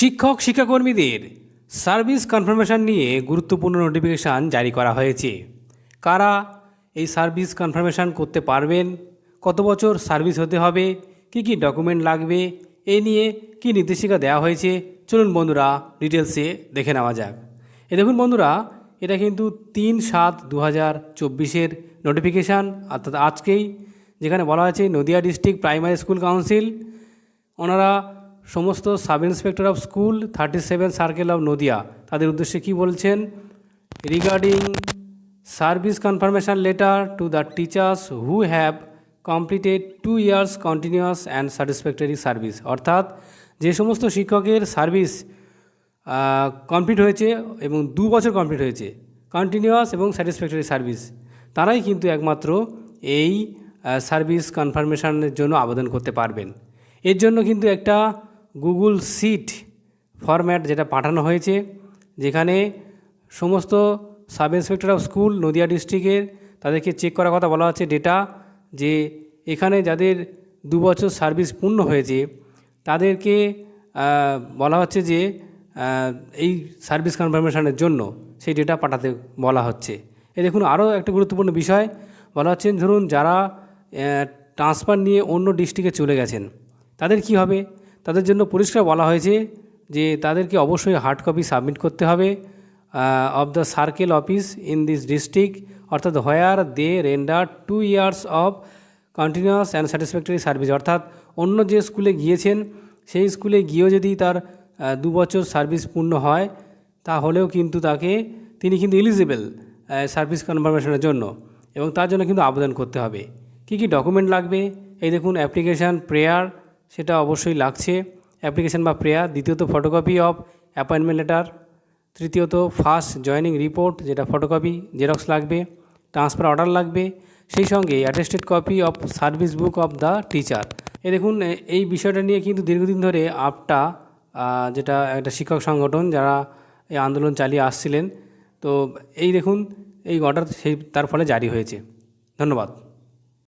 শিক্ষক, শিক্ষাকর্মীদের service confirmation নিয়ে গুরুত্বপূর্ণ নোটিফিকেশান জারি করা হয়েছে। কারা এই সার্ভিস কনফার্মেশন করতে পারবেন? কত বছর সার্ভিস হতে হবে? কি কি ডকুমেন্ট লাগবে? এ নিয়ে কি নির্দেশিকা দেওয়া হয়েছে? চলুন বন্ধুরা ডিটেলসে দেখে নেওয়া যাক। এ দেখুন বন্ধুরা, এটা কিন্তু তিন সাত দু হাজার চব্বিশের নোটিফিকেশান, অর্থাৎ আজকেই, যেখানে বলা হয়েছে Nadia district primary school council. ওনারা সমস্ত sub inspector of school thirty seven circle of Nadia, তাদের উদ্দেশ্যে কি বলছেন? Regarding service confirmation letter to the teachers who have completed two years continuous and satisfactory service অর্থাৎ যে সমস্ত শিক্ষকের সার্ভিস কমপ্লিট হয়েছে এবং দু বছর কমপ্লিট হয়েছে কন্টিনিউয়াস এবং স্যাটিসফ্যাক্টরি সার্ভিস তারাই কিন্তু একমাত্র এই সার্ভিস কনফার্মেশনের জন্য আবেদন করতে পারবেন। এর জন্য কিন্তু একটা গুগল সিট ফরম্যাট যেটা পাঠানো হয়েছে, যেখানে সমস্ত sub inspector of school Nadia ডিস্ট্রিক্টের তাদেরকে চেক করার কথা বলা হচ্ছে ডেটা যে এখানে যাদের দু বছর সার্ভিস পূর্ণ হয়েছে, তাদেরকে বলা হচ্ছে যে এই সার্ভিস কনফার্মেশনের জন্য সেই ডেটা পাঠাতে বলা হচ্ছে। এ দেখুন আরও একটা গুরুত্বপূর্ণ বিষয়, বলা হচ্ছে ধরুন যারা ট্রান্সফার নিয়ে অন্য ডিস্ট্রিক্টে চলে গেছেন, তাদের কি হবে? তাদের জন্য পরিষ্কার বলা হয়েছে যে তাদেরকে অবশ্যই হার্ড কপি সাবমিট করতে হবে of the circle office in this district অর্থাৎ where they render two years of continuous and satisfactory service অর্থাৎ অন্য যে স্কুলে গিয়েছেন, সেই স্কুলে গিয়েও যদি তার দু বছর সার্ভিস পূর্ণ হয়, তাহলেও কিন্তু তাকে, তিনি কিন্তু এলিজিবল সার্ভিস কনফার্মেশনের জন্য এবং তার জন্য কিন্তু আবেদন করতে হবে। কি কি ডকুমেন্ট লাগবে? এই দেখুন অ্যাপ্লিকেশান প্রেয়ার সেটা অবশ্যই লাগছে। অ্যাপ্লিকেশান বা প্রেয়ার দ্বিতীয়ত ফটোকপি অফ অ্যাপয়েন্টমেন্ট লেটার তৃতীয়ত ফার্স্ট জয়েনিং রিপোর্ট যেটা ফটোকপি জেরক্স লাগবে ট্রান্সফার অর্ডার লাগবে, সেই সঙ্গে attested copy of service book of the teacher এ দেখুন এই বিষয়টা নিয়ে কিন্তু দীর্ঘদিন ধরে আপটা যেটা একটা শিক্ষক সংগঠন যারা এই আন্দোলন চালিয়ে আসছিলেন, তো এই দেখুন, এই অর্ডার সেই, তার ফলে জারি হয়েছে। ধন্যবাদ।